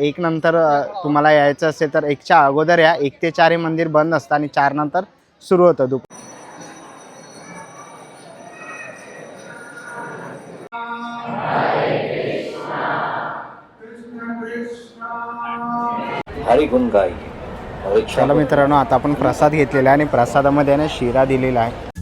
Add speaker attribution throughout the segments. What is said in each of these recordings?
Speaker 1: एक नंतर तुम्हाला यायचं असेल तर एकच्या अगोदर या. एक ते चार हे मंदिर बंद असतं आणि चार नंतर सुरू होतं दुप चला मित्रांनो आता आपण प्रसाद घेतलेला आहे आणि प्रसादामध्ये ना शिरा दिलेला आहे.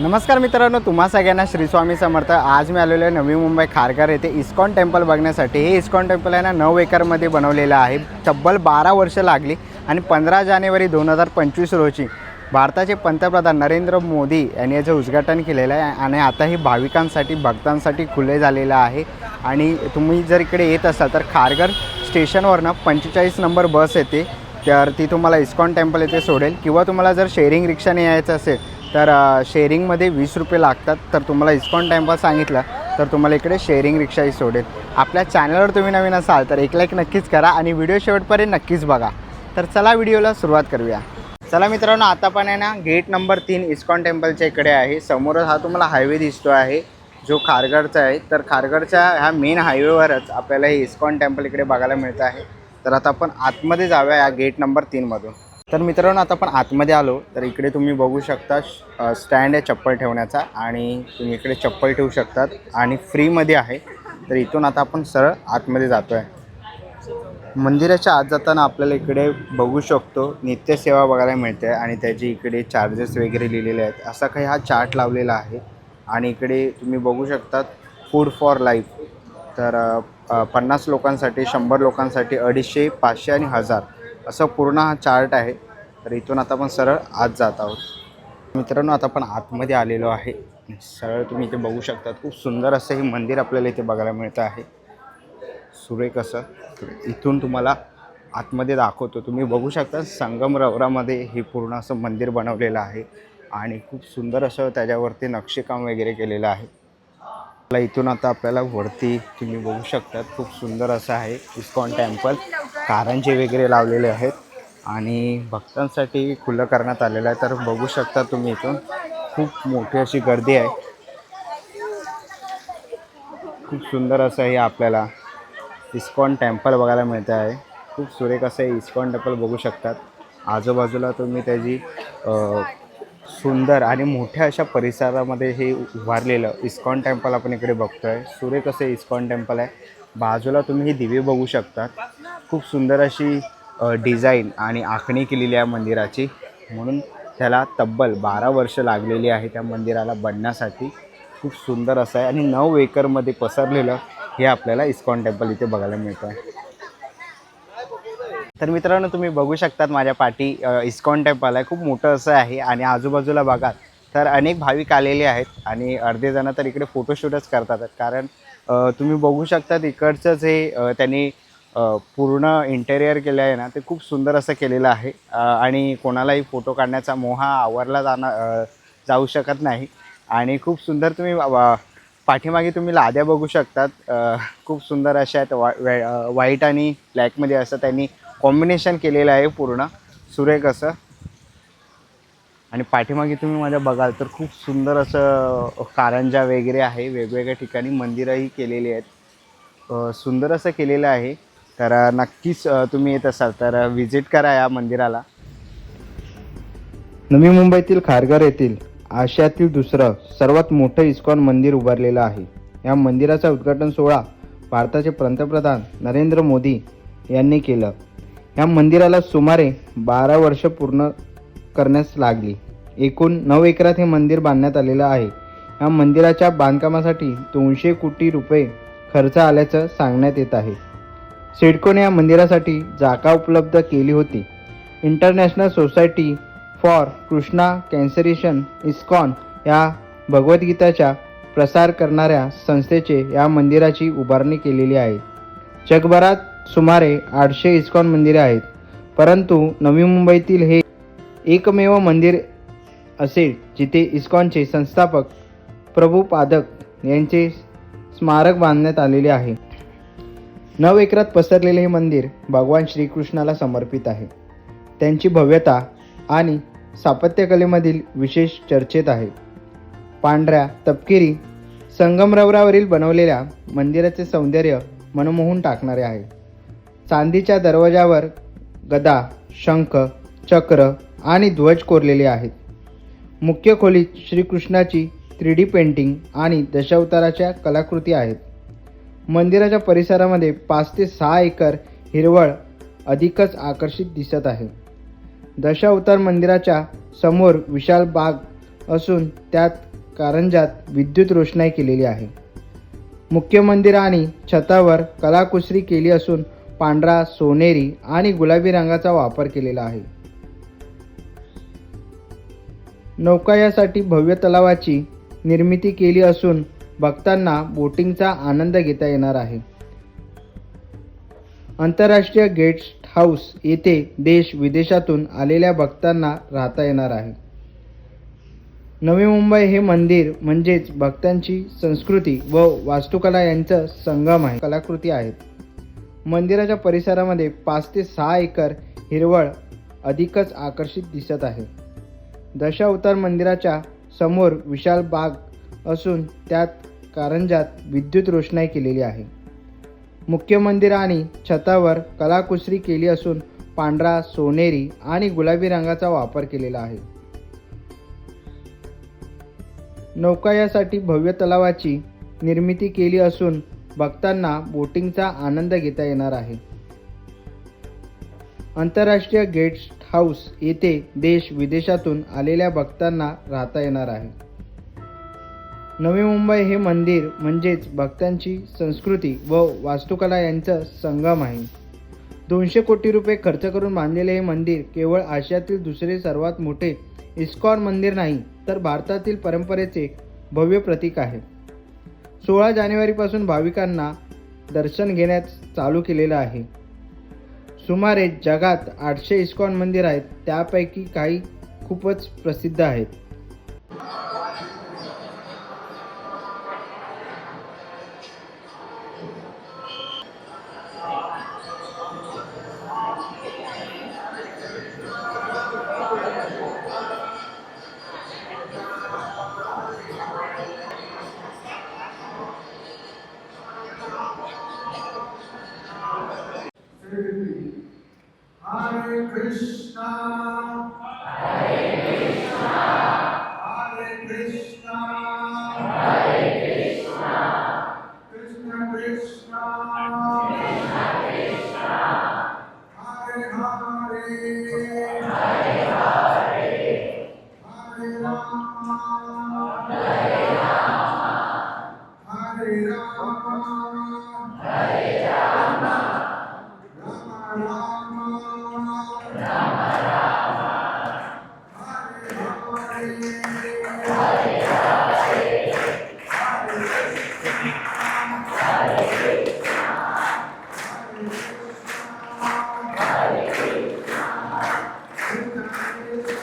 Speaker 1: नमस्कार मित्रांनो तुम्हा सगळ्यांना श्री स्वामी समर्थ. आज मी आलेलो आहे नवी मुंबई खारघर येथे इस्कॉन टेम्पल बघण्यासाठी. हे इस्कॉन टेम्पल आहे ना नऊ एकरमध्ये बनवलेलं आहे. तब्बल बारा वर्ष लागली आणि पंधरा जानेवारी दोन हजार पंचवीस रोजी भारताचे पंतप्रधान नरेंद्र मोदी यांनी याचं उद्घाटन केलेलं आहे आणि आता हे भाविकांसाठी भक्तांसाठी खुले झालेलं आहे. आणि तुम्ही जर इकडे येत असाल तर खारघर स्टेशनवरनं पंचेचाळीस नंबर बस येते. तर ती तुम्हाला इस्कॉन टेम्पल येथे सोडेल. किंवा तुम्हाला जर शेअरिंग रिक्षाने यायचं असेल तर शेअरिंगमध्ये वीस रुपये लागतात. तर तुम्हाला इस्कॉन टेम्पल सांगितलं तर तुम्हाला इकडे शेअरिंग रिक्षाही सोडेल. आपल्या चॅनलवर तुम्ही नवीन असाल तर एक लाईक नक्कीच करा आणि व्हिडिओ शेवटपर्यंत नक्कीच बघा. तर चला व्हिडिओला सुरुवात करूया. चला मित्रांनो आता पण आहे ना गेट नंबर तीन इस्कॉन टेम्पलच्या इकडे आहे. समोरच हा तुम्हाला हायवे दिसतो आहे. जो खारगडचा आहे. तर खारगडच्या ह्या मेन हायवेवरच आपल्याला हे इस्कॉन टेम्पल इकडे बघायला मिळतं आहे. तर आता आपण आतमध्ये जाऊया या गेट नंबर तीनमधून तर मित्रांनो आता आपण आतमध्ये आलो. तर इकडे तुम्ही बघू शकता स्टँड आहे चप्पल ठेवण्याचा आणि तुम्ही इकडे चप्पल ठेवू शकतात आणि फ्रीमध्ये आहे. तर इथून आता आपण सरळ आतमध्ये जातो आहे मंदिराच्या आत जाताना आपल्याला इकडे बघू शकतो नित्यसेवा बघायला मिळते आणि त्याचे इकडे चार्जेस वगैरे लिहिलेले आहेत. असा काही हा चार्ट लावलेला आहे. आणि इकडे तुम्ही बघू शकतात फूड फॉर लाईफ तर पन्नास लोकांसाठी शंभर लोकांसाठी अडीचशे पाचशे आणि हजार. असं पूर्ण हा चार्ट आहे. तर इथून आता आपण सरळ आत जात आहोत. मित्रांनो आता आपण आतमध्ये आलेलो आहे. सरळ तुम्ही इथे बघू शकतात खूप सुंदर असं हे मंदिर आपल्याला इथे बघायला मिळतं आहे. सुरेख असं. इथून तुम्हाला आतमध्ये दाखवतो. तुम्ही बघू शकता संगमरवरामध्ये हे पूर्ण असं मंदिर बनवलेलं आहे. आणि खूप सुंदर असं त्याच्यावरती नक्षीकाम वगैरे केलेलं आहे. मला इथून आता आपल्याला वरती तुम्ही बघू शकतात खूप सुंदर असं आहे इस्कॉन टेम्पल. कारंजे वगैरे लावलेले आहेत आणि भक्तांसाठी खुलं करण्यात आलेलं आहे. तर बघू शकता तुम्ही इथून खूप मोठी अशी गर्दी आहे. खूप सुंदर असं हे आपल्याला इस्कॉन टेम्पल बघायला मिळतं आहे. खूप सुरेख असं हे इस्कॉन टेम्पल बघू शकतात. आजूबाजूला तुम्ही त्याची सुंदर आणि मोठ्या अशा परिसरामध्ये हे उभारलेलं. इस्कॉन टेम्पल आपण इकडे बघतो आहे सुरेख असं इस्कॉन टेम्पल आहे. बाजूला तुम्ही हे दिवे बघू शकतात. खूप सुंदर अशी डिझाईन आणि आखणी केलेली आहे मंदिराची. म्हणून त्याला तब्बल बारा वर्ष लागलेली आहे त्या मंदिराला बनण्यासाठी. खूप सुंदर असं आहे आणि नऊ एकरमध्ये पसरलेलं हे आपल्याला इस्कॉन टेम्पल इथे बघायला मिळतं आहे तर मित्रांनो तुम्ही बघू शकतात माझ्या पाठी इस्कॉन टेम्पल आहे. खूप मोठं असं आहे आणि आजूबाजूला बघाल तर अनेक भाविक आलेले आहेत आणि अर्धे जण तर इकडे फोटोशूटच करतात. कारण तुम्ही बघू शकतात इकडचंच हे त्यांनी पूर्ण इंटेरियर केलं आहे ना ते खूप सुंदर असं केलेलं आहे. आणि कोणालाही फोटो काढण्याचा मोहा आवरला जाणार जाऊ शकत नाही. आणि खूप सुंदर तुम्ही पाठीमागे तुम्ही लाद्या बघू शकतात. खूप सुंदर अशा आहेत वा व्हाईट आणि ब्लॅकमध्ये असं त्यांनी कॉम्बिनेशन केलेलं आहे पूर्ण. सुरेख असं. आणि पाठीमागे तुम्ही माझ्या बघाल तर खूप सुंदर असं कारंजा वगैरे आहे. वेगवेगळ्या ठिकाणी मंदिरंही केलेली आहेत. सुंदर असं केलेलं आहे. तर नक्कीच तुम्ही येत असाल तर व्हिजिट करा या मंदिराला. नवी मुंबईतील खारघर येथील आशियातील दुसरं सर्वात मोठं इस्कॉन मंदिर उभारलेलं आहे. या मंदिराचा उद्घाटन सोहळा भारताचे पंतप्रधान नरेंद्र मोदी यांनी केलं. या मंदिराला सुमारे बारा वर्ष पूर्ण करण्यास लागली. एकूण नऊ एकरात हे मंदिर बांधण्यात आलेलं आहे. या मंदिराच्या बांधकामासाठी दोनशे कोटी रुपये खर्च आल्याचं सांगण्यात येत आहे. सिडकोने या मंदिरासाठी जागा उपलब्ध केली होती. International society for Krishna consciousness ISKCON या भगवद्गीताच्या प्रसार करणाऱ्या संस्थेचे या मंदिराची उभारणी केलेली आहे. जगभरात सुमारे आठशे इस्कॉन मंदिरे आहेत. परंतु नवी मुंबईतील हे एकमेव मंदिर असेल जिथे इस्कॉनचे संस्थापक प्रभू पादक यांचे स्मारक बांधण्यात आलेले आहे. नव एकरात पसरलेले हे मंदिर भगवान श्रीकृष्णाला समर्पित आहे. त्यांची भव्यता आणि स्थापत्यकलेमधील विशेष चर्चेत आहे. पांढऱ्या तपकिरी संगमरवरावरील बनवलेल्या मंदिराचे सौंदर्य मनमोहून टाकणारे आहे. चांदीच्या दरवाजावर गदा शंख चक्र आणि ध्वज कोरलेले आहेत. मुख्य खोलीत श्रीकृष्णाची थ्री डी पेंटिंग आणि दशावताराच्या कलाकृती आहेत. मंदिराच्या परिसरामध्ये पाच ते सहा एकर हिरवळ अधिकच आकर्षित दिसत आहे. दशावतार मंदिराच्या समोर विशाल बाग असून त्यात कारंजात विद्युत रोषणाई केलेली आहे. मुख्य मंदिर आणि छतावर कलाकुसरी केली असून पांढरा सोनेरी आणि गुलाबी रंगाचा वापर केलेला आहे. नौकायासाठी भव्य तलावाची निर्मिती केली असून भक्तांना बोटिंगचा आनंद घेता येणार आहे. आंतरराष्ट्रीय गेस्ट हाऊस येथे देश विदेशातून आलेल्या भक्तांना राहता येणार आहे. नवी मुंबई हे मंदिर म्हणजेच भक्तांची संस्कृती व वास्तुकला यांचं संगम आहे. कलाकृती आहेत. मंदिराच्या परिसरामध्ये पाच ते सहा एकर हिरवळ अधिकच आकर्षित दिसत आहे. दशावतार मंदिराच्या समोर विशाल बाग असून त्यात कारंजात विद्युत रोषणाई केलेली आहे. मुख्य मंदिर आणि छतावर कलाकुसरी केली असून पांढरा सोनेरी आणि गुलाबी रंगाचा वापर केलेला आहे. नौकायासाठी भव्य तलावाची निर्मिती केली असून भक्तांना बोटिंगचा आनंद घेता येणार आहे. आंतरराष्ट्रीय गेस्ट हाऊस येथे देश विदेशातून आलेल्या भक्तांना राहता येणार आहे. नवी मुंबई हे मंदिर म्हणजेच भक्तांची संस्कृती व वास्तुकला यांचं संगम आहे. दोनशे कोटी रुपये खर्च करून बांधलेले हे मंदिर केवळ आशियातील दुसरे सर्वात मोठे इस्कॉन मंदिर नाही तर भारतातील परंपरेचे भव्य प्रतीक आहे. सोळा जानेवारीपासून भाविकांना दर्शन घेण्यास चालू केलेलं आहे. सुमारे जगात आठशे इस्कॉन मंदिर आहेत त्यापैकी काही खूपच प्रसिद्ध आहेत.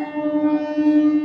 Speaker 2: ああ。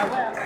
Speaker 2: Ah, ouais.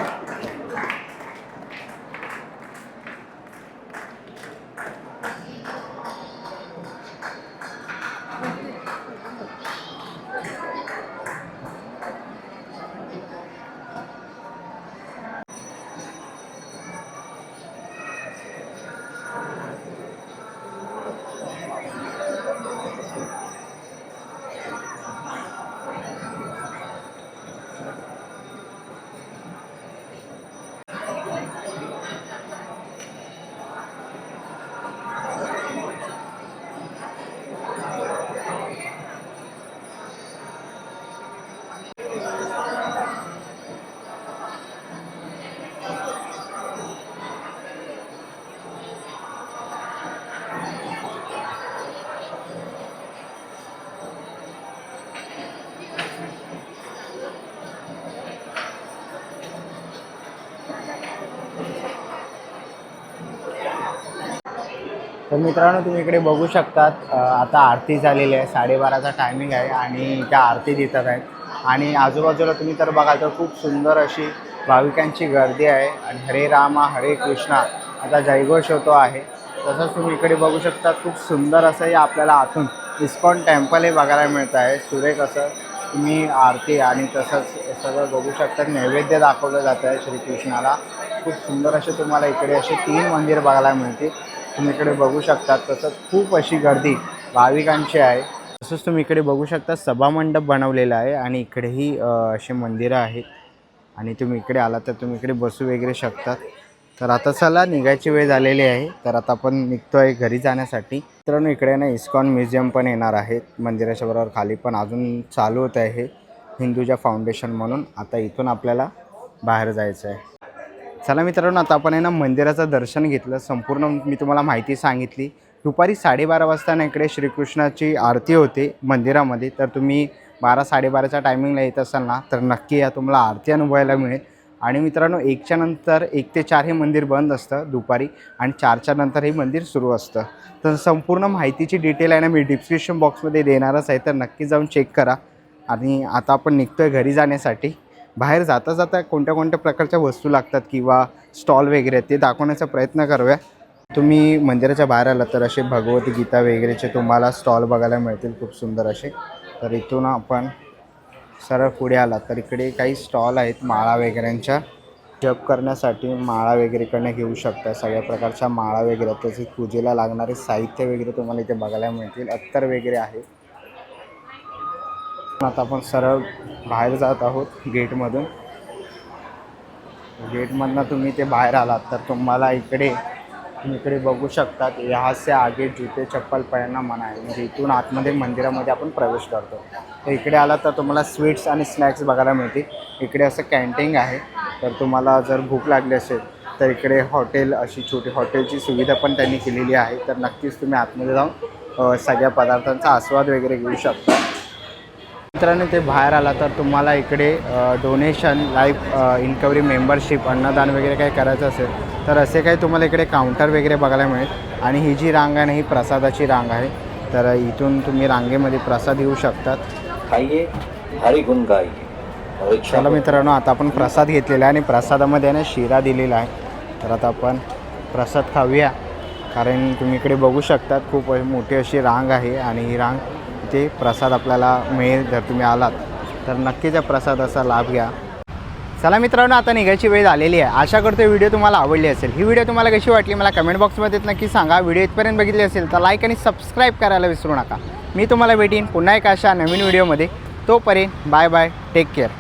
Speaker 1: तर मित्रांनो तुम्ही इकडे बघू शकतात आता आरती झालेली आहे साडेबाराचा टायमिंग आहे आणि त्या आरती देतात आहेत. आणि आजूबाजूला तुम्ही तर बघाल तर खूप सुंदर अशी भाविकांची गर्दी आहे आणि हरे रामा हरे कृष्णा आता जयघोष होतो आहे. तसंच तुम्ही इकडे बघू शकता खूप सुंदर असंही आपल्याला आतून इस्कॉन टेम्पल हे बघायला मिळतं आहे. सुरेख असं तुम्ही आरती आणि तसंच सगळं बघू शकता नैवेद्य दाखवलं जातं आहे श्रीकृष्णाला. खूप सुंदर असे तुम्हाला इकडे असे तीन मंदिर बघायला मिळतील. तुम्ही इकडे बघू शकता तसंच खूप अशी गर्दी भाविकांची आहे. तसंच तुम्ही इकडे बघू शकता सभामंडप बनवलेला आहे आणि इकडेही असे मंदिरं आहेत. आणि तुम्ही इकडे आला तर तुम्ही इकडे बसू वगैरे शकतात. तर आता चला निघायची वेळ झालेली आहे. तर आता आपण निघतो आहे घरी जाण्यासाठी. मित्रांनो इकडे ना इस्कॉन म्युझियम पण येणार आहे मंदिराच्या बरोबर खाली पण अजून चालू होत आहे. हिंदूजा फाउंडेशन म्हणून. आता इथून आपल्याला बाहेर जायचं आहे चला मित्रांनो आता आपण आहे ना मंदिराचं दर्शन घेतलं. संपूर्ण मी तुम्हाला माहिती सांगितली. दुपारी साडेबारा वाजता ना इकडे श्रीकृष्णाची आरती होते मंदिरामध्ये. तर तुम्ही बारा साडेबाराच्या टायमिंगला येत असाल ना तर नक्की या तुम्हाला आरती अनुभवायला मिळेल. आणि मित्रांनो एकच्या नंतर एक ते चार हे मंदिर बंद असतं दुपारी आणि चारच्या नंतर हे मंदिर सुरू असतं. तर संपूर्ण माहितीची डिटेल आहे ना मी डिस्क्रिप्शन बॉक्समध्ये देणारच आहे. तर नक्की जाऊन चेक करा. आणि आता आपण निघतो आहे घरी जाण्यासाठी. बाहेर जाता जाता कोणत्या कोणत्या प्रकारच्या वस्तू लागतात किंवा स्टॉल वगैरे आहेत ते दाखवण्याचा प्रयत्न करूया. तुम्ही मंदिराच्या बाहेर आला तर असे भगवद्गीता वगैरेचे तुम्हाला स्टॉल बघायला मिळतील खूप सुंदर असे. तर इथून आपण सरळ पुढे आलात तर इकडे काही स्टॉल आहेत माळा वगैरेंच्या. जप करण्यासाठी माळा वगैरेकडनं घेऊ शकता. सगळ्या प्रकारच्या माळा वगैरे आहेत. तसेच पूजेला लागणारे साहित्य वगैरे तुम्हाला इथे बघायला मिळतील. अत्तर वगैरे आहे. आता आपण सरळ बाहेर जात आहोत गेटमधून. गेटमधनं तुम्ही ते बाहेर आलात तर तुम्हाला इकडे तुम्ही इकडे बघू शकतात यहाँ आगे जुते चप्पल पहनना मना आहे. म्हणजे इथून आतमध्ये मंदिरामध्ये आपण प्रवेश करतो. तर इकडे आलात तर तुम्हाला स्वीट्स आणि स्नॅक्स बघायला मिळतील. इकडे असं कॅन्टीन आहे. तर तुम्हाला जर भूक लागली असेल तर इकडे हॉटेल अशी छोटी हॉटेलची सुविधा पण त्यांनी केलेली आहे. तर नक्कीच तुम्ही आतमध्ये जाऊन सगळ्या पदार्थांचा आस्वाद वगैरे घेऊ शकता. मित्रांनो ते बाहेर आला तर तुम्हाला इकडे डोनेशन लाईफ इन्कवरी मेंबरशिप अन्नदान वगैरे काही करायचं असेल तर असे काही तुम्हाला इकडे काउंटर वगैरे बघायला मिळेल. आणि ही जी रांग आहे ना ही प्रसादाची रांग आहे. तर इथून तुम्ही रांगेमध्ये प्रसाद घेऊ शकतात.
Speaker 3: हरि गुण
Speaker 1: चला मित्रांनो आता आपण प्रसाद घेतलेला आहे आणि प्रसादामध्ये ना शिरा दिलेला आहे. तर आता आपण प्रसाद खाऊया. कारण तुम्ही इकडे बघू शकतात खूप मोठी अशी रांग आहे आणि ही रांग इथे प्रसाद आपल्याला मिळेल जर तुम्ही आलात तर नक्कीच या प्रसादाचा लाभ घ्या. चला मित्रांनो आता निघायची वेळ आलेली आहे. आशा करतो व्हिडिओ तुम्हाला आवडली असेल. ही व्हिडिओ तुम्हाला कशी वाटली मला कमेंट बॉक्समध्ये नक्की सांगा. व्हिडिओ इथपर्यंत बघितली असेल तर लाईक आणि सबस्क्राईब करायला विसरू नका. मी तुम्हाला भेटीन पुन्हा एक अशा नवीन व्हिडिओमध्ये. तोपर्यंत बाय बाय टेक केअर